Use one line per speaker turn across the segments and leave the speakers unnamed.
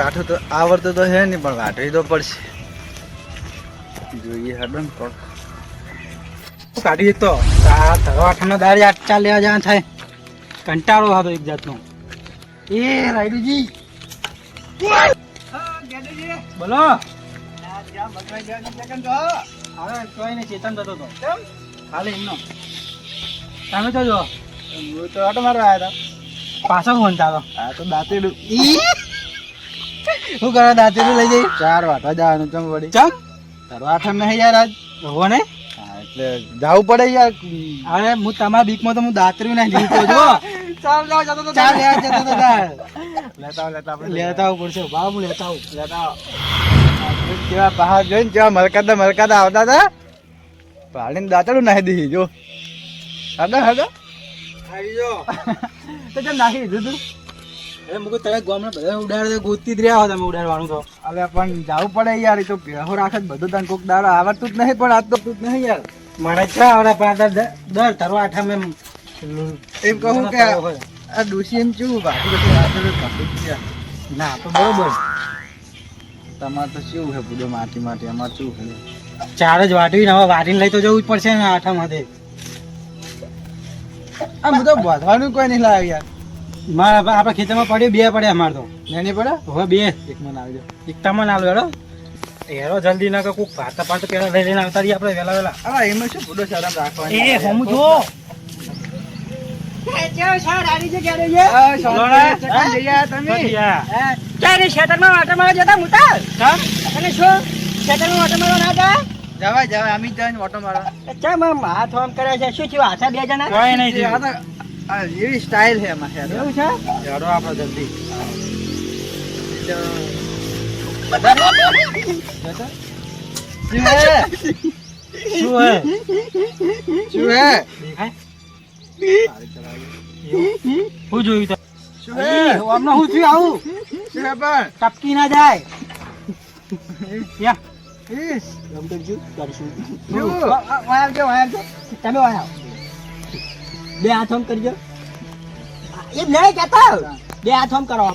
કાઠું તો આવડતું તો હે નહીં પણ વાટવી તો પડશે. જોઈએ હેડો ને કોક.
કાઢી તો. આ ધરવાઠાનો દાળ આટલા લેવા જવા થાય. કંટાળો હતો એક જાતનો. એ રાયડુજી. બોલો. ચેતન થતો તો. ખાલી એમનો. તમે તો જો.
હું તો આટો મારવા આવ્યા
પાછો ફોન ચાલો.
હા તો દાંતેડું. શું કરે દાંતેડું લઈ જઈ? ચાર વાટવા જવાનું ચમ વળી.
ચમ
તારો આઠમ નહીં યાર આજ.
હો ને
એટલે જવું પડે યાર.
અરે હું તમારા બીકમાં તો હું દાતરી નહીં લીધો જો
ચાલ જાવ જતો તો
ચાલ યાર જતો તો.
લેતા આવો, લેતા આપણે
લેતા પડશે ભાવ હું લેતા આવું.
લેતા આવો. કેવા પહાડ જોઈને કેવા મલકાતા મલકાતા આવતા હતા? પાડીને દાંતડું નાખી દીધી જો. હડા હડા
આવી જો તો કેમ નાખી દીધું અરે મુકુ તમે ગામના બધા ઉડાડ ગોતી જ રહ્યા હો તમે ઉડાડવાનું તો.
અલે પણ જવું પડે યાર એ તો ભેહો રાખે બધું તને કોક દાડો આવડતું જ નહીં પણ આજ તો તું જ નહીં યાર.
મારે છે આવડે પણ આ દર- તારો આઠમ એમ
એમ કહું કે આ ડોશી એમ ચેવું બાકી બધું.
ના તો બરોબર.
તમારે તો શું છે બધું માટી માટી અમારે શું છે?
ચાર જ વાટવી ને હવે વાટીને લઈ તો જવું જ પડશે ને આઠમ હાથે
આ બધું બધવાનું કોઈ નહીં લાવ્યા યાર.
મારા બા- આપણા ખેતરમાં પડ્યું બે પડ્યા અમારે તો.
નહીં પડે?
હવે બે.
એક મને આવજો
એકતામાં ના હેડો. હેરો જલ્દી ના કોક ભાતા પાતા પેલા લઈ લઈને આવતા રહીએ આપણે વેલા વેલા
હા એમાં શું બધો સારા રાખવાની?
એ હમ જો.
શાંતિ છે, અમી જઈને ઓટો મારવા
કોઈ નહીં
આ. એવી સ્ટાઇલ છે એમાં
એવું છે હેડો આપણે જલ્દી
શું હે
શું હે
શું હે
દેખાય હું જોયું
હે
થયું આવું ટપકી ના જાય? તમે વાયા બે હાથ આમ કરજો. એમ નહીં કહેતા બે હાથ આમ કરો.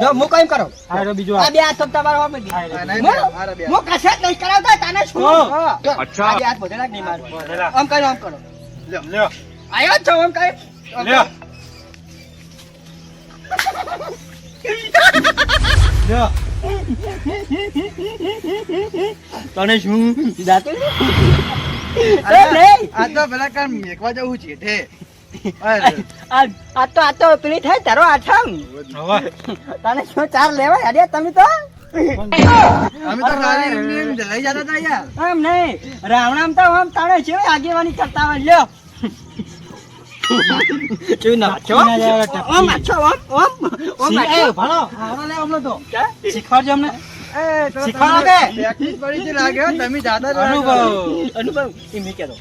જો હું કઈ કરો. આ બીજો
આ બે હાથ તો તમારા વાપરી
આ
દીધા.
નહીં, નહીં, મારા
હું કશે નહીં કરાવતા તને શું? અચ્છા. આ બે હાથ વધેલા જ નહીં મારું. આમ કરો આમ કરો.
લ્યો
આયો છો આમ કઈ? આમ
લ્યો. લ્યો. તને શું?
જાતે
આ તો- આ તો પેલા કામ મેકવા જવું છે
આ તો આ તો પેલી થાય તારો આઠમ. તને શું ચાર લેવાય? અરે તમે તો?
અમે તો
આમ તાણે છે આગેવાની કરતા હોય. લ્યો.
એ? શીખવાડજો અમને. શીખવાડો
તમે જાતા
અનુભવ.
અનુભવ. એમ નહીં કહેતો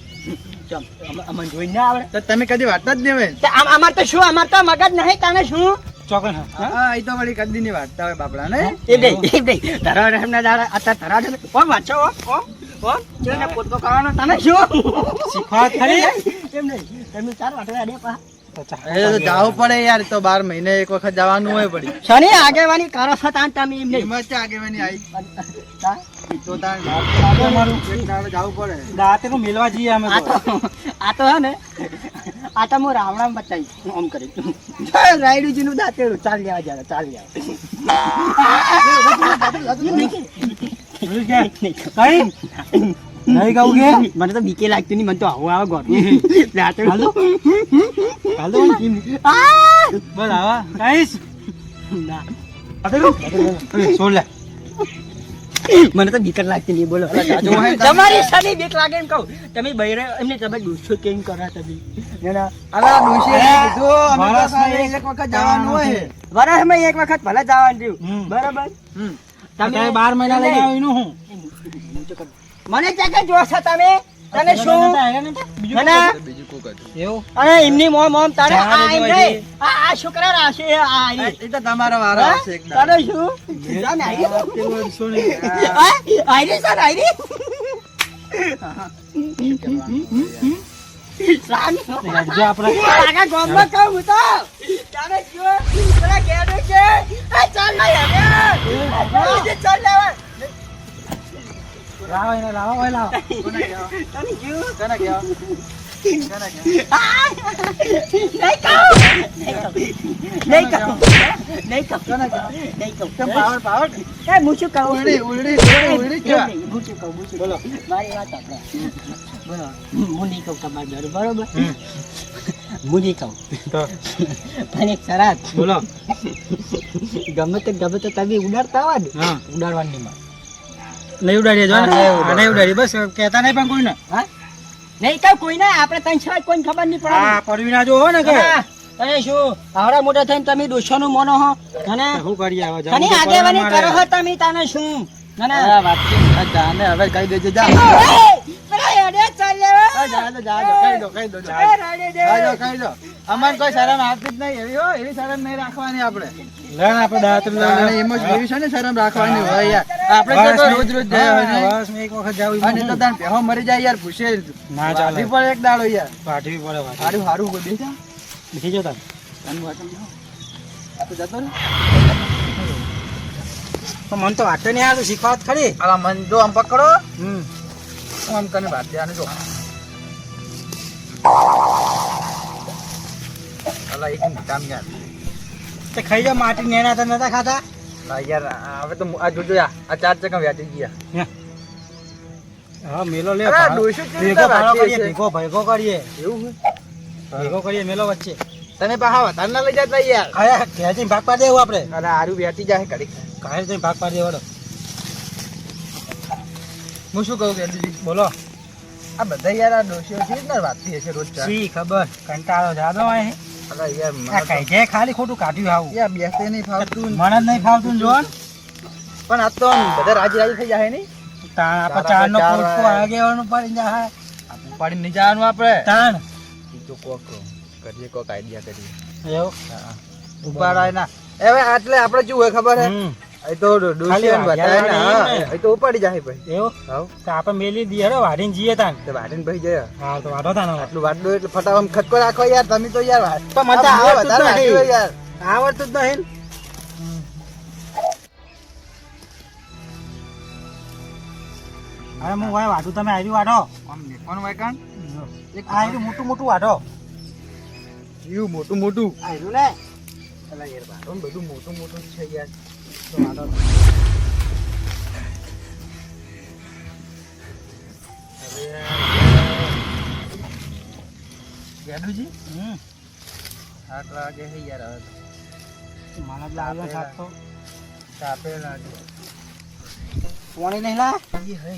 અમને જોઈને ના આવડે.
તો તમે કદી વાર્તા જ નહીં હોય.
અમાર તો શું અમાર તો મગજ નહીં તને શું?
ચોકન હા.
એ તો વળી કદી નહીં વાંચતા હોય બાપડા ને?
એ બે એ બે. ધરા દાડા ધરા છે. વાંચો કરવાનો તને શું?
ખરી?
નહીં. તમે ચાર પા.
જાવું પડે યાર તો બાર મહિને એક વખત જવાનું હોય પડી
શનિ આગેવાની કરો છો તમે એમ નહીં.
આગેવાની આવી
દાંતે તો મેલવા જઈએ અમે
આ
તો
તો આ તો હે ને. આ તો હું રાવણામ બતાવીશ. ઓમ કરી રાયડુજી નું દાંતેડું. ચાલ લેવા ચાલ લેવા. મને તો બીકે લાગતી નહીં. મને તો આવું આવે ઘર
હાલ.
આ!
બોલ આવા. કઈશ
ના.
એ, છોડ લે.
મને તો બીક લાગતી નહીં બોલો. તમારી સાની બીક લાગે એમ કહું. તમે બૈરે એમને તમે દુષ્ટો કેમ કરો તમે.
કીધું
એક
વખત જવાનું હોય.
વરસમાં એક વખત ભલે જવાનું થયું
હમ.
બરાબર?
તમે બાર મહિના લઈ એનું હું?
મને ક્યાં જોશો તમે? તને શું મને.
બીજું કોક હતું
એવું
અને એમની મોમ મોમ તારે આ એમ. નહીં. આ આ છોકરા રાશે આ.
એ તો તમારો વારો? આવશે એક દાડો.
તારે શું જાને. આઈ સર ગામમાં કહું તો. તારે શું? પેલા ઘેરે છે. એ ચાલ ના યાર. આજે ચાલ લેવા.
લાવો એને લાવો ઓય લાવો
કોને કહેવા?
તને કેવું?
કોને કહેવા? કોને કહેવા?
નહીં કહું. નહીં કહું. નહીં કહું.
કોને કહેવા?
નહીં કહું.
કેમ પાવર પાવર
એ હું શું કહું?
ઉલડી
એમ
કહેવા.
નહીં, હું શું કહું, હું
બોલો.
મારી વાત સાંભળો. બોલો. હું નહીં કહું તમારે જોડે, બરોબર હું નહીં કહું
તો
પણ એક શરત
બોલો
ગમે તે ગમે તો તમે ઉડાડતા હોય ને ઉડાડવાની નહીં
નહીં ઉડાડીએ જો
નહીં ઉડાડીએ.
ઉડાડી બસ કહેતા નહીં પણ કોઈને.
હા? નહીં કહું કોઈ ના આપણે ત્રણ છ કોઈને ખબર નહીં પડે
હા પડવી ના જોવો ને કે.
હા, અરે શું આવડા મોટા થઈને તમે દોષોનું મોનો હો. અને
શું કરી
આવો
છો તો
આગેવાની કરો. હો તમે તને શું? ના
ના વાત હવે કહી દેજે જા. અમારે કોઈ શરમ આવતી જ નહીં. એવી હો એવી શરમ નહીં રાખવાની આપણે.
લે ને આપણે દાંત લે.
અને એમ જ એવી છે ને શરમ રાખવાની હોય યાર. આપણે તો રોજ રોજ જાય હોય
હા,
ને.
વર્ષમાં એક વખત જાવું
અને તો તાન પેહો મરી જાય યાર પૂછે
ના ચાલે.
વાઢી એક દાડો યાર.
પાઠવી પડે પાઠવી.
હારું હારું કોઈ બેસા
બેસી જાઓ તાન.
તને વાટમ જાઓ. તું જતો રે
તો વાંચો નહીં આવતું શીખવા ખરી.
મન જો આમ પકડો.
હમ.
આમ કરીને વાત જો.
તે ખાઈ જાઓ માટી નેના તો નતા ખાતા.
આ યાર હવે તો આ જોજો આ ચાર ચક્કા વ્યાટી ગયા.
હા. મેલો લે
અરે,
ભાડો.
ડોશી કેવી
ભેગો ભાડો કરીએ ભેગો ભેગો કરીએ.
એવું
ભેગો કરીએ મેલો વચ્ચે.
તને પાહા વધારે ના લઈ જતા યાર.
ખાયા ઘેર જઈને ભાગ પાડી દેવું આપણે.
અરે વ્યાટી જાય
ઘેર જઈને ભાગ પાડી દેવાનો.
હું શું કહું કે
બોલો.
આ બધા યાર આ ડોશીઓ છે ને વાતથી હશે રોજ
સી ખબર? કંટાળો જાદો આય
અલા યાર
આ કઈ જે ખાલી ખોટું કાઢ્યું આવું.
યાર બેસે નહીં ફાવતું
મને જ નહીં ફાવતું ને જો
પણ આ તો બધા રાજી રાજી થઈ જાય નહીં?
તાણ આપણે
ચાર
નો
ચાર
આગેવાનું પડી જાય
પડી નહીં જવાનું આપણે.
તાણ.
તું કોક કરીએ કોક આઈડિયા કરીએ.
એવું?
ઉપાડાય ના. હવે આટલે આપણે શું હોય ખબર હે. એ તો ને હા. એ તો ઉપાડી જાય ભાઈ
એવું?
હાવ
તો આપણે મેલી દઈએ હેડો વાઢીને જઈએ તાન.
તો વાટીને ભાઈ જાય
હા તો વાઢો તાન
આટલું વાટલું એટલે ફટાફટ ખટકો રાખો યાર તમે તો યાર
તો મને આવડતું જ
વધારે વાટ્યું હોય
નહીં.
યાર.
આવડતું જ નહીં હવે હું ભાઈ તમે આવી વાઢો.
આમ કાન?
એક આ રહ્યું મોટું મોટું વાઢો.
યુ મોટું મોટું?
આયરું ને?
અલા યાર વાટો બધું મોટું મોટું છે યાર. ગેડુજી
હમ
આટલા વાગે હે યાર હવે.
મને જ લાગ્યો શાક તો
તાપે લાગે
પાણી નહીં લા
હે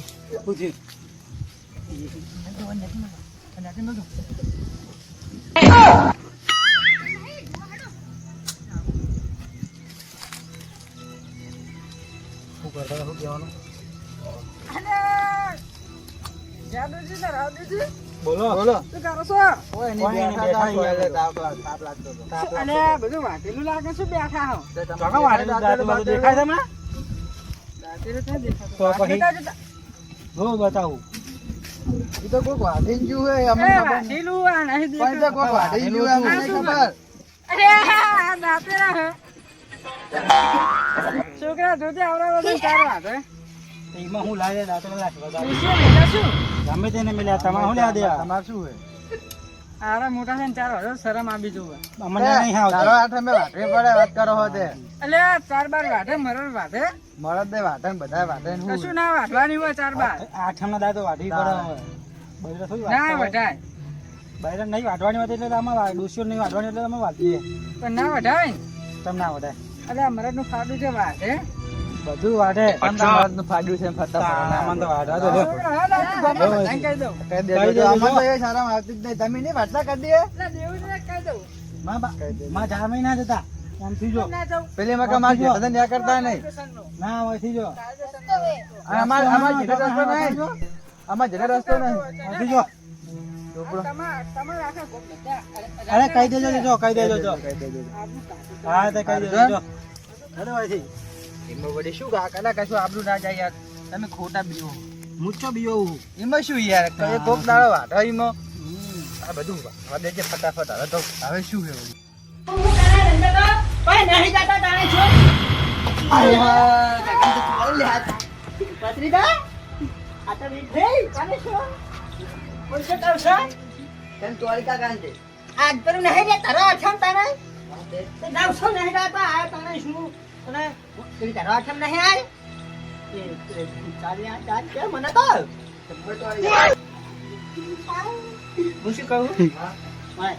કહેવાનું બોલો.
બોલો.
શું કરો છો?
કોઈ
કોઈ નહીં, બેઠા છીએ
તાપ તાપ લાગતો હતો.
અને બધું વાટેલું લાગે છે બેઠા હો.
તે તમે
દાંતેલું બધું દેખાય તમને?
દાંતેલું ક્યાં દેખાતું?
તો પછી?
જતા જતા.
જો બતાવું?
ઈ તો કોક વાઢીને ગયું હે અમને
વાટેલું આ નહીં
પણ તો કોક વાઢીને ગયું અમને ખબર.
અરે આ હે. છોકરા જોજે આવડા બધા ચાર વાગે
એમાં હું લાગે બતાવું.
પૂછીએ ને શું
ગમે તેને મળ્યા તમારે શું લ્યા દેવા?
તમારે શું હોય?
આરા મોટા છે ને ચાર વાગે શરમ આપી જોવે
અમને નહીં આવતું.
હાથ અમે વાટવી પડે, વાત કરો હો તે.
એટલે ચાર બાર વાટે મરણ વાટે
મળદ દે વાટે ને બધાય વાટે ને શું
કશું ના વાટવાની હોય ચાર બાર.
આઠમના દાદો વાટી પડે હોય
ના. વઢાય.
બૈરા નહીં વાટવાની હોતી એટલે આમાં ડોશીઓ નહીં વાટવાની એટલે અમે વાટીએ
પણ ના વઢાય. ને
તમને ના વઢાય.
આ મરદનું ફાડું છે વાટે
બધું વાઢે
પણ નું ફાડું છે ને ફરતા
આમાં તો વાઢા તો
કહી દઉં.
કહી દેજો. આમાં તો એ સારામાં આવતી જ નહીં. તમે નહીં વાટલા કરી
દે કહી દઉં.
માં ચાર મહિના જતા. આમ જો
પેલી માં કમાલ છે, બધા ન્યા કરતા નહીં.
ના. હોય જો
અમાર અમાર જેટલો રસ્તો નહીં. અમાર જેટલો રસ્તો નહીં.
આમ જો અરે કહી દેજો જો કહી દેજો જો. હા તે કહી દેજો જો. હેલો હોયથી
એમાં વળી શું કા- કલા કશું આબરૂ ના જાય યાર. તમે ખોટા બીઓ.
મૂચો બીઓ
એમાં શું યાર? તમે કોક દાડો વાટો એમાં. આ બધું વધે દેજે ફટાફટ. હવે તો હવે શું છે
કોઈ નહીં જાતા તારે છો.
આય હા, કાકા તો
લે આ પત્રીદા આ તો થઈ. ચાલે શું? કોઈ છે કહું છે
તને કાન છે
આજ પર નહીં રે તારો. અઠમ તારે તે નવસો નહીં રાતા આ તને શું? તને પેલી તારો અઠમ નહીં આય? ચાલી આ ચાલ કે મને તો. હું શું કહું? માય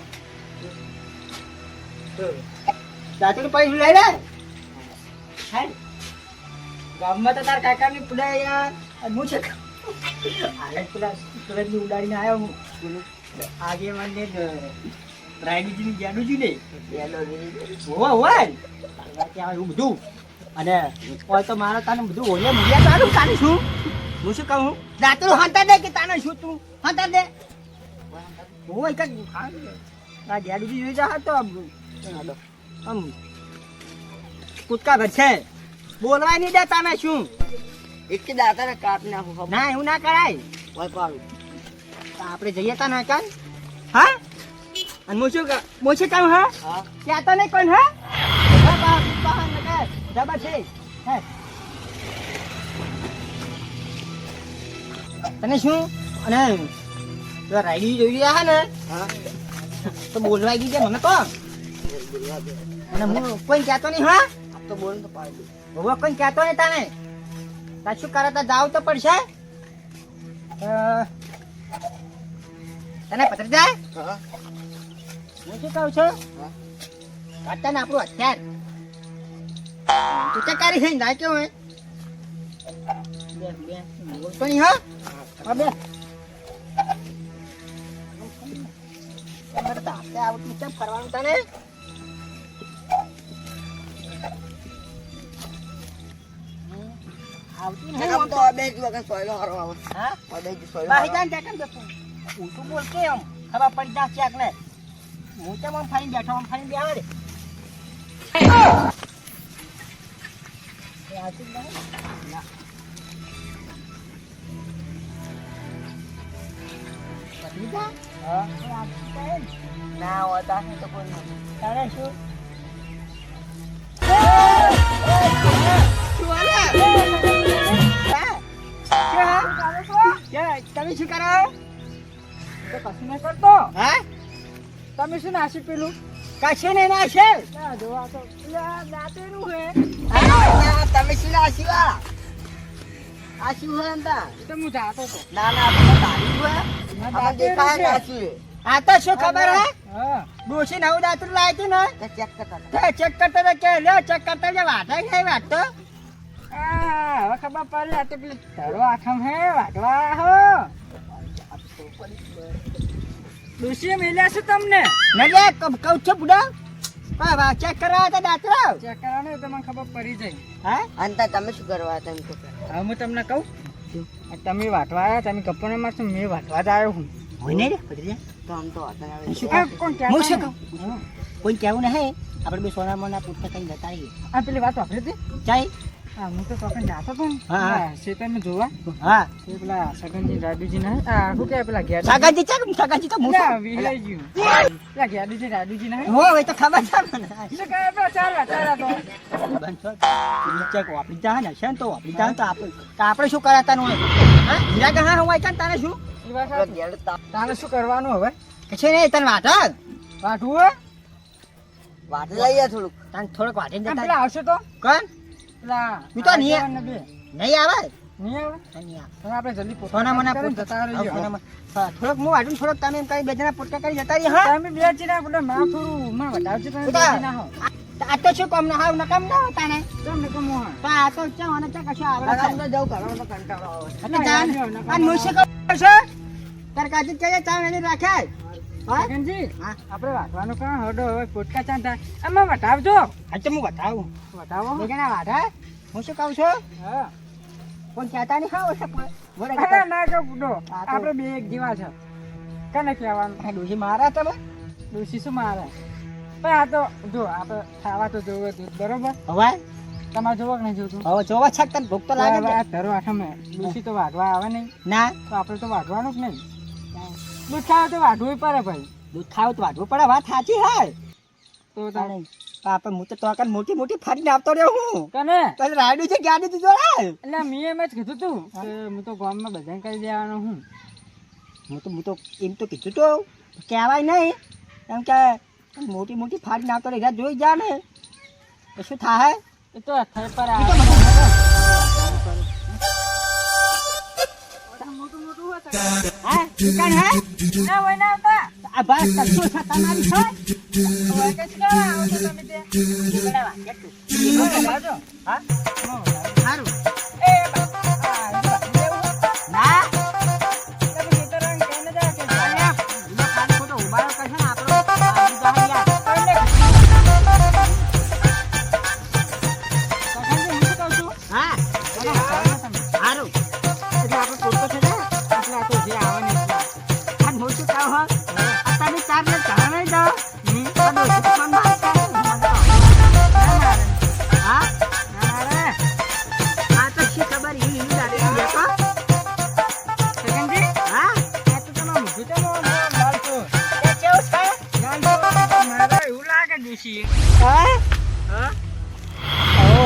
ચાચુ પૈસા લઈ લે? હે. ગામમાં તો તાર કાકાની પુડા યાર હું છે? આલે પેલા સુરતની ઉડાડીને આવ્યો હું. આગે મને રાયડીજીની જાડુજી ને હોવા હોય. ત્યાં એવું બધું. અને હોય તો મારે તને બધું ઓલે મૂલ્યા તારું તારે શું? હું શું કહું? દાંતરું હાંતા દે કે તાને શું તું? હંતા દે. હોય કઈ આ જાડુજી જોઈ જા તો આમ. કૂદકા ઘર છે બોલવાય નહીં દે તાને શું?
એક દાતાને કાપ નાખું
ના એવું ના કરાય.
પાડું
આપણે જઈએ તા ના કાલ હા? અને હું શું હું શું કહું હા? ત્યાં તો નહીં કોણ હા. જબર છે. હે. તને શું? અને રાઈડી જોઈ રહ્યા હે ને?
હા.
તો બોલવાઈ ગઈ છે મને તો. અને હું કોઈ કહેતો નહીં હા?
તો બોલ તો પાડી
હવે કોઈ કહેતો નહીં તાને તાર કરતા જાવ તો પડશે? તને પત્ર જાય? હું. શું કહું છું. અત્યારે આપણું હથિયાર. તું ચકારી કરી છે જાય કેવું હોય નહીં હા? બે. આવતું કેમ કરવાનું તને આવતું નહીં
આમ
આમ
તો. બે જ વખત સોયલો હારો આવે
હા
બે જ સોયલો
બાહી
હારો
જાય ને તું તું બોલ કેમ? ખબર પડી જાય ક્યાંક ને. હું તો આમ ફાઈન બેઠો, આમ ફરીને બેહવા દે. ના. આવતું નહીં.
ના હોતા તો કોઈ
તારે શું? તમે શું કરો
તો કશું નહીં કરતો.
હા?
તમે શું નાશે પેલું
કશે નહીં નાશે
જોવા તો દાંતેરું હે.
તમે શું નાશી વાળા આ? શું હોય અંતા
તો હું જાતો તો.
ના ના તારી હોય.
દેખાય નાસી
આ તો શું ખબર હે?
હા.
નવું દાતરું લાવી ને?
ચેક કરતા
ચેક કરતા કે લ્યો ચેક કરતા નહીં વાટતો
હવે ખબર પડે આ તો પેલી ધરો આખમ હે વાટવા હો મેલ્યા છે તમને
ને લે કઉ છો બુડા હા વા ચેક કરવા હતા દાતરા
ચેક કરવાનો તો મને ખબર પડી જાય
હા
અંતા તમે શું કરવા હતા એમ તો હવે હું તમને કહું? તમે વાટવા આવ્યા તમે કપોને મારશો મેં વાટવા જ આવ્યો હું
હોય રે પડી જાય
તો આમ તો
હું શું કહું?
હા.
કોઈ કહેવું નહીં? આપણે બે સોના મોના પૂછતા કઈ જતા આવીએ
આ પેલી વાત વાપરી હતી?
ચાઈ
હા હું તો ચોકન જાતો હતો
હા, હા.
હા જોવા.
હા.
એ પેલા સગનજી રાડુજી ના આ શું કે પેલા ઘેર
સાગાજી ચાક સાગાજી તો મૂકો
ના, ગયું પેલા ઘેરડીજી રાડુજી ના
હો એ તો ખબર છે મને.
શું કહે પેલા ચાર વાચારા તો.
બંધ ચેક વાપરી જા ને છે તો વાપરી જા તો આપણે આપણે શું કરાતા નું હા? હું કાન તારે શું.
તારે શું કરવાનું હવે?
કે છે ને તને વાટ
વાટવું?
વાટ લઈએ થોડુંક. તને થોડુંક વાટી
આમ
દેતા
આવશે તો?
કોણ?
પેલા
નહીં- નહીં આવે?
નહીં આવે?
નહીં આવે.
તો આપણે જલ્દી
સોના મના
જતા રહીએ.
થોડોક હું વાટું થોડોક તમે એમ કરી બે જણા પોટકા કરી જતા રહી હા?
તમે બે જીના પેલા માં થોડું ઉંમર વધાવજો તમે બે હો.
આ તો શું કામ ના હાવ નકામ ના હોતા ને
મોહન.
તો આ તો ચા અને ચા કશું આવડે
નકામ તો જવું ઘરમાં તો કંટાળો આવે.
એટલે જાન.
ના, નકામ
આ મુશે છે તાર કાચી કહીએ ચા એની રાખાય હા.
આપણે વાટવાનું કાં હડો? હવે પોટકા ચાંદા આમાં વટાવજો
હા તો હું
વટાવો
બે જણા વાઢા હું શું કહું છું?
હા.
કોણ કહેતા નહીં? ખાવ છે બોલે
ના કહો આપણે બે એક જીવા છે. કને કહેવાનું?
ડોશી મારા તમે?
ડોશી શું મારે? પણ આ તો જો આપણે ખાવા તો જોવે દૂધ બરોબર?
હવે?
તમારે જોવો કે નહીં જોતું?
હવે જોવા છક તને? ભૂખ તો લાગે
ધરો આઠમે. ડોશી તો વાઢવા આવે નહીં.
ના.
તો આપણે તો વાઢવાનું જ નહીં. દૂધ ખાવ તો વાઢવું પડે ભાઈ.
દૂધ ખાવ તો વાઢવું પડે વાત સાચી હાય.
તો
તાણે. આપણે હું તો તોકન મોટી મોટી ફાડીને આવતો રહ્યો હું.
કને?
તો રાડ્યું છે ગાડી તું જોડે
એટલે મેં એમ જ કીધું તું કે હું તો ગામમાં બધાને કરી દેવાનો હું.
હું તો હું તો એમ તો કીધું તો કહેવાય નહીં. એમ કે મોટી મોટી ફાડીને આવતો રહે જોઈ જા ને. શું થાય?
એ તો અથર પર આવે. મોટું મોટું
હા? દુકાન હે?
ના હોય, ના આવતા
આ ભાઈ કશો છે તમારી છે
હોય કે શું આવો છો તમે તે?
બરાબર કેટલું. હા?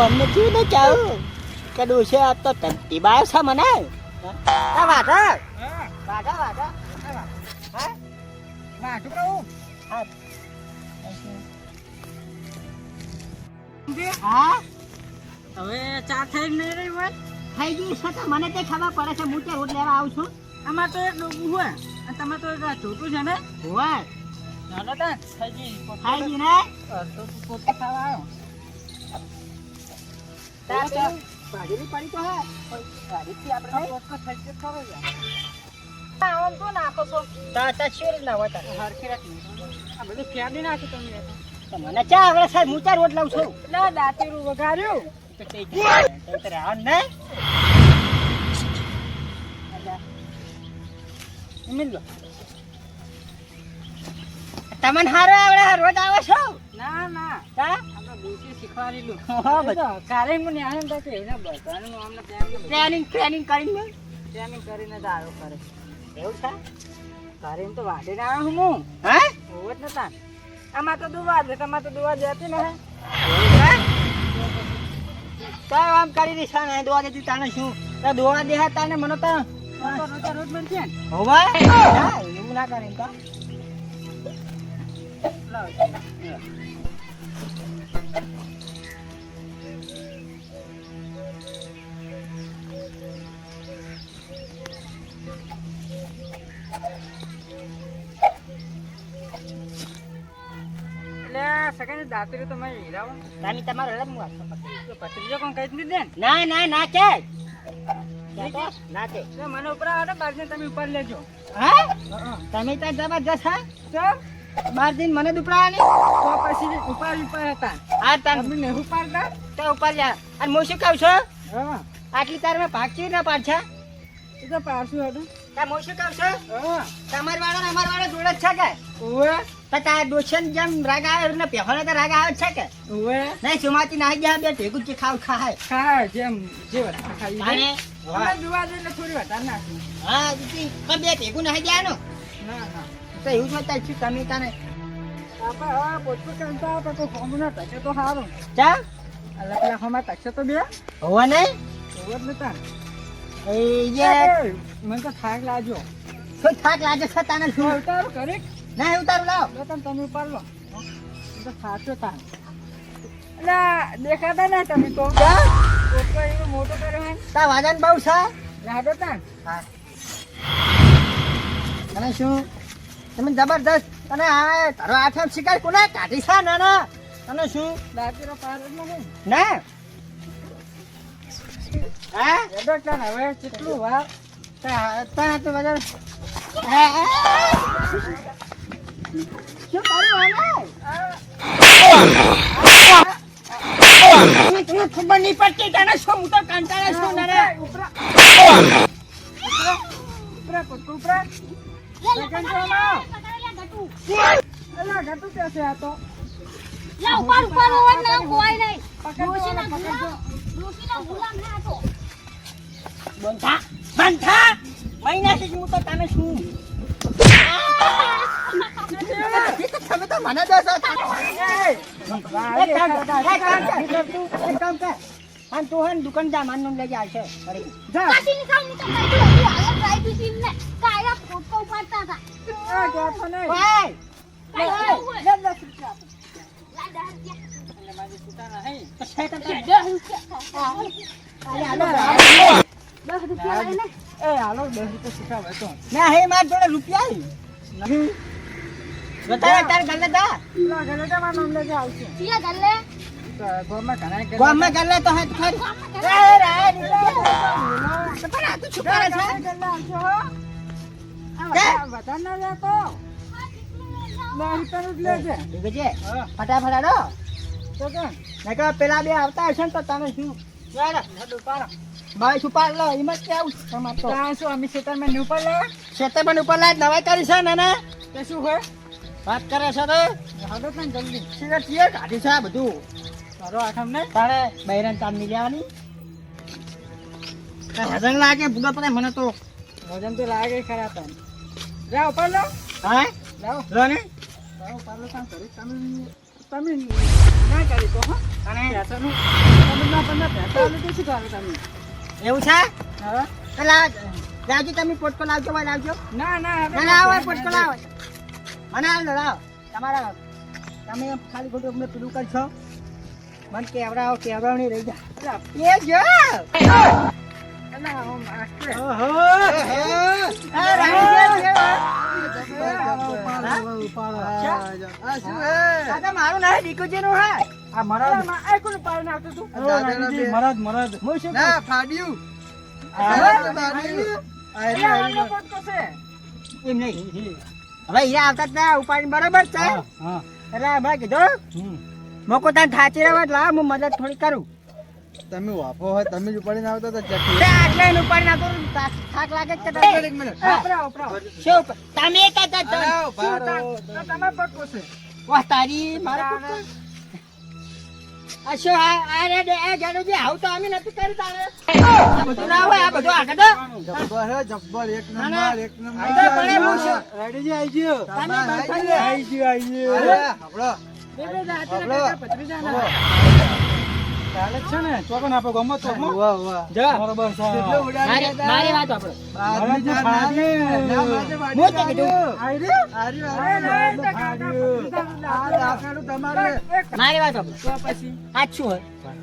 અમને શું ને ચાવું કે ડોશી આ તો તંતી બાયો છે મને
હા. હવે ચા થઈ હોય
થઈ ગયું છે મને તે ખબર પડે છે હું તે લેવા આવું છું
આમાં તો એક ડોબું હોય તમે તો છોટું છે ને
હોય
નાનો
ને?
તો પોતે ખાવા આવ્યો.
તાર પેલું પડી તો હે ગાડીથી આપણે
આ પોતે થઈ ગયો ખરો યાર. આમ તો નાખો છો.
તા તા શું રીતના હોય તાર
હરખી રાખી આ બધું ફેડી નાખ્યું તમે
મને ચા આવડે સાહેબ હું ચાર રોટ લાવું છું.
ના દાંતીરું વગાડ્યું
તો તો તારે આવવાનું
મિલ
તમને હારો આવડે રોજ આવે છો?
ના ના.
તા
આપણે ડોસી શીખવાડેલું
હા,
તો કાલે મને આનંદ તો કે એના બધાનું અમને
ટ્રેનિંગ ટ્રેનિંગ કરીને.
ટ્રેનિંગ કરીને દારો કરે.
એવું છે?
કરીને તો વાડીને આવ્યો હું હું.
હે?
હોવ જ નતા આમાં તો દુવા દે તમારે તો દુવા જતી ને.
તો આમ કરી દઈશ ને? દોવા દેતી તાને શું? તો દુવા દેહા તાને મને તો
રોજ બનશે
હોવા એવું ના કરે તો
સગન દાંતરી તો મેં હીરાવો
તાની તમારો આપતો
તો ભત્રીજો કોણ કહી જ નહીં દે ને
ના ના ના કે ના કે
તો મને ઉપર આવે બારને તમે ઉપર લેજો.
હા? તમે ત્યાં જબરજસ્ત હા?
તો?
બાર દિન મને દુપડાવાની
તો પછી ઉપર ઉપર હતા.
આ
તાર મને ઉપાડતા?
તો ઉપર જા અને હું શું કહું છું?
હા.
આટલી તાર મેં ભાગ ના પાડછા
એ તો પાડશું હતું
તાર હું શું કહું છું? તમાર વાળા ને અમાર વાળા જોડે જ છે કે?
ઓવે.
તો તાર ડોશન જેમ રાગ આવે ને પહેવાનો તો રાગ આવે જ છે કે?
ઓવે.
નહીં સુમાતી નાઈ ગયા બે ભેગું જ ખાવ ખાય.
ખા જેમ જે ખાઈ
તાને
જોવા જઈને થોડી વધારે નાખી
હા દીદી પણ બે ભેગું ગયા નો
ના ના.
તો એવું જ થાય તમે તાને
આપણે હા પોતું ચાલતા આપણે તો હોમ ના ટકે તો સારું
ચા?
અલગ અલગ હોમાં ટકશે તો બે.
હોવા નહીં?
જ નતા.
એ જે
મને તો થાક લાગ્યો.
શું થાક લાગ્યો છે તાને શું?
ઉતારો કરી.
ના ઉતારું લાવ.
લો તમે ઉપર લો તો થાક્યો તા એટલે દેખાતા ના તમે તો. મોટો કર્યો
તા વાજન બહુ છે?
લાડો તા
હા. તમે શું? તમે જબરદસ્ત અને આ તારો આઠમ શિકાર કોને કાઢી છે ના ના તને શું?
દાંતીરો પાર જ
ના? હા?
એડો તા હવે કેટલું વાર
તા તા તો હા. શું કર્યું આને? તું ખબર નહીં પડતી તને શું હું તો કંટાળે છું ને રે.
ઉપરા ઉપરા ઉપરા ના એલા આ તો
ઉપર ઉપર હોય ને કોઈ નહીં. ડોશીના
પકડજો
ગુલામ ગુલામ ના હતો.
બંધા બંધા. મહિના થી હું તો તને શું? તમે તો મને દો છો. તારે. એક કામ કર, એક કામ કર, એક કામ કર. અને તું હે દુકાન જા માન લઈ જાય છે જા.
તો તો કાયરા ફોટો ઉપાડતા હતા.
ઓય.
કાઈ જવું હોય.
લે દસ રૂપિયા.
લાડા હત્યા
તો છે. તો તને.
દસ રૂપિયા
અરે હાલો
દસ રૂપિયા લઈને
ના હે માર જોડે રૂપિયા નહીં. તાર જા.
ચિયા ગલ્લે
તો હે ખરી.
ગામમાં
એ
ગલ્લે
રે તો પણ આ તું છુપારે છે. દીકરી, ફટાફટ આડો નકર પેલા બે આવતા હશે ને તો તમે શું? હેડો પાડો. ભાઈ શું પાડ લો એમ કેવું તમાર તો. ખેતર પણ ઉપર લાય? નવાઈ કરી છે ને ને? વાત કરે છે તો? સિગરેટ પીએ કાઢી છે આ બધું. તારે બૈરાન ચાંદની લેવાની? વજન લાગે ભૂગા પડે મને તો.
વજન તો લાગે ખરા તને જાઓ ઉપર લો.
હા?
લાવો
લો ને.
લાવો પાલો કામ કરી તમે તમે ના કરી તો હા.
અને?
તમે ના પણ પૈસા આલે તો શું કરો તમે?
એવું છે?
હા.
પેલા લાવજો તમે પોટકો લાવજો લાવજો.
ના ના
ના લાવો પોટકો લાવો. મને હાલ લાવો તમારા તમે ખાલી ખોટું અમને પેલું કરશો? મને કેવડાવો કેવડાવણી રહી એ જો એ હે
આ મરદ તું મરદ મરદ.
હું શું
ના ફાડ્યું.
છે.
એમ નહીં. હવે હીરા આવતા જ ના ઉપાડી બરાબર છે.
હા
એટલે ભાઈ કીધું મોકો તને થાચી રહ્યો એટલે લાવ હું મદદ થોડી કરું.
તમે વાપો હોય તમે જ ઉપાડીને આવતા
તે આટલે એને ઉપાડી નાખો થાક લાગે જ છે.
એક મિનિટ.
ઉપરા ઉપરા
શું તમે.
આ તમારો પોટકો છે.
વાહ, તારી મારા પુત્ર. આ શું આ- આ રે દે, આ જાડુજી, આવું તો અમે નથી કરી તારે. બધું ના હોય, આ બધું આગળ
જબ્બર જબ્બર એક. નંબર એક નંબર
હું.
રેડીજી આઈ ગયો
તમે
ગયો. અરે,
ચાલે છે ને ચોકન આપો ગમત તો
વાહ, વાહ.
જા.
બરોબર છે
કેટલો ઉડાડી
મારી મારી વાત
લે. ના, માથે વાડી
હું તો કીધું.
આઈ રે
આરી
આઈ રે,
હાર્યું.
તો કાકા ભત્રીજા
આ
ના.
દાખલાનું તમારે.
મારી વાત સાંભળો.
તો પછી
આ શું હોય?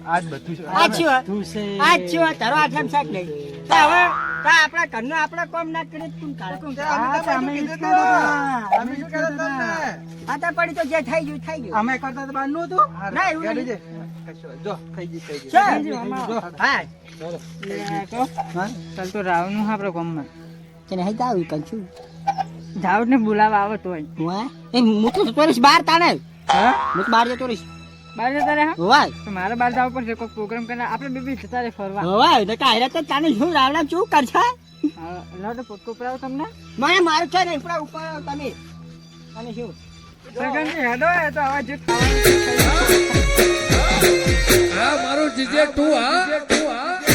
આજ બધું છે.
આ શું હોય?
તું છે
આ શું હોય? તારો આઠ એમ નહીં. તો હવે તો આપણા ઘરનું આપણે કોમ ના કરી તો કોણ કાઢે?
અમે
હા,
તમને
અમે
કીધું
કીધું
તું.
તું.
અમે શું કીધું તમને?
આ તો પડી તો જે થઈ ગયું થઈ ગયું
અમે કરતા તો હતું
ના, એવું
જો,
આમાં.
જો.
હા.
ચાલ. તો રાવનું આપણે ગામમાં.
તને હઈ જાવ ઈ કંચું
જાવ ને બોલાવા આવો તોય.
હોવા એ હું તો જતો બહાર તાણે.
હા?
હું તો બહાર જતો રહીશ.
બહાર જતા
હોવાય.
તો મારે બહાર જવું પડશે કોઈ પ્રોગ્રામ કરીને આપણે બેબી જતા રહે ફરવા.
હોવાય તો કાયરા તો તાને શું રાવડા શું કરશે?
હા, લો પોટકો પડાવો તમને.
મને મારું છે ને ઉપરા ઉપર તમે. અને શું?
સગનજી હેડો એ તો આવા જે ખાવાનું
આ મારું જીજે ટુ હા હા.